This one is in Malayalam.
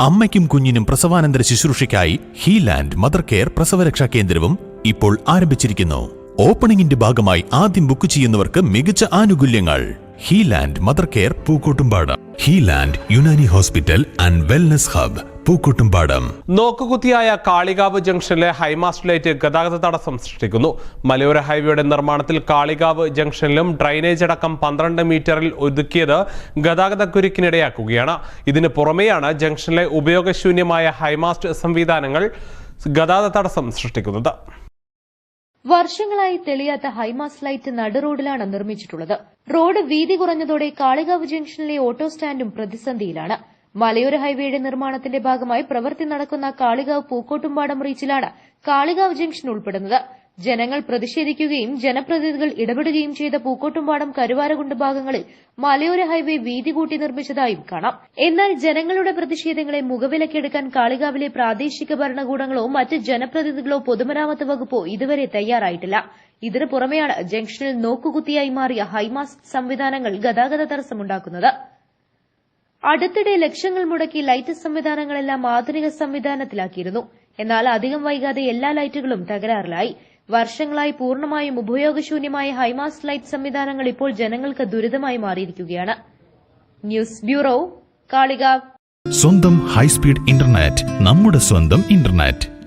അമ്മയ്ക്കും കുഞ്ഞിനും പ്രസവാനന്തര ശുശ്രൂഷയ്ക്കായി ഹീലാൻഡ് മദർ കെയർ പ്രസവരക്ഷാ കേന്ദ്രവും ഇപ്പോൾ ആരംഭിച്ചിരിക്കുന്നു. ഓപ്പണിംഗിന്റെ ഭാഗമായി ആദ്യം ബുക്ക് ചെയ്യുന്നവർക്ക് മികച്ച ആനുകൂല്യങ്ങൾ. Healand mother care Pookkottumpadam. Healand Unani hospital and wellness hub Pookkottumpadam നോക്കുകുത്തിയായ Kalikavu ജംഗ്ഷനിലെ ഹൈമാസ്റ്റ് ലൈറ്റ് ഗതാഗത തടസ്സം സൃഷ്ടിക്കുന്നു. മലയോര ഹൈവേയുടെ നിർമ്മാണത്തിൽ കാളികാവ് ജംഗ്ഷനിലും ഡ്രൈനേജ് അടക്കം പന്ത്രണ്ട് മീറ്ററിൽ ഒതുക്കിയത് ഗതാഗത കുരുക്കിനിടയാക്കുകയാണ്. ഇതിന് പുറമെയാണ് ജംഗ്ഷനിലെ ഉപയോഗശൂന്യമായ ഹൈമാസ്റ്റ് സംവിധാനങ്ങൾ ഗതാഗത തടസ്സം സൃഷ്ടിക്കുന്നത്. വർഷങ്ങളായി തെളിയാത്ത ഹൈമാസ് ലൈറ്റ് നടുറോഡിലാണ് നിർമ്മിച്ചിട്ടുള്ളത്. റോഡ് വീതി കുറഞ്ഞതോടെ കാളികാവ് ജംഗ്ഷനിലെ ഓട്ടോ സ്റ്റാൻഡും പ്രതിസന്ധിയിലാണ്. മലയോര ഹൈവേയുടെ നിർമ്മാണത്തിന്റെ ഭാഗമായി പ്രവൃത്തി നടക്കുന്ന കാളികാവ് പൂക്കോട്ടുംപാടം റീച്ചിലാണ് കാളികാവ് ജംഗ്ഷൻ ഉൾപ്പെടുന്നത്. ജനങ്ങൾ പ്രതിഷേധിക്കുകയും ജനപ്രതിനിധികൾ ഇടപെടുകയും ചെയ്ത പൂക്കോട്ടുംപാടം കരുവാരകുണ്ട് ഭാഗങ്ങളിൽ മലയോര ഹൈവേ വീതി കൂട്ടി നിർമ്മിച്ചതായും കാണാം. എന്നാൽ ജനങ്ങളുടെ പ്രതിഷേധങ്ങളെ മുഖവിലക്കെടുക്കാൻ കാളികാവിലെ പ്രാദേശിക ഭരണകൂടങ്ങളോ മറ്റ് ജനപ്രതിനിധികളോ പൊതുമരാമത്ത് വകുപ്പോ ഇതുവരെ തയ്യാറായിട്ടില്ല. ഇതിനു പുറമെയാണ് ജംഗ്ഷനിൽ നോക്കുകുത്തിയായി മാറിയ ഹൈമാസ്ക് സംവിധാനങ്ങൾ ഗതാഗത തടസ്സമുണ്ടാക്കുന്നത്. അടുത്തിടെ ലക്ഷങ്ങൾ മുടക്കി ലൈറ്റ് സംവിധാനങ്ങളെല്ലാം ആധുനിക സംവിധാനത്തിലാക്കിയിരുന്നു. എന്നാൽ അധികം വൈകാതെ എല്ലാ ലൈറ്റുകളും തകരാറിലായി. വർഷങ്ങളായി പൂർണമായും ഉപയോഗശൂന്യമായ ഹൈമാസ് ലൈറ്റ് സംവിധാനങ്ങൾ ഇപ്പോൾ ജനങ്ങൾക്ക് ദുരിതമായി മാറിയിരിക്കുകയാണ്. News bureau Kalikavu. സ്വന്തം ഹൈസ്പീഡ് ഇന്റർനെറ്റ് നമ്മുടെ സ്വന്തം ഇന്റർനെറ്റ്.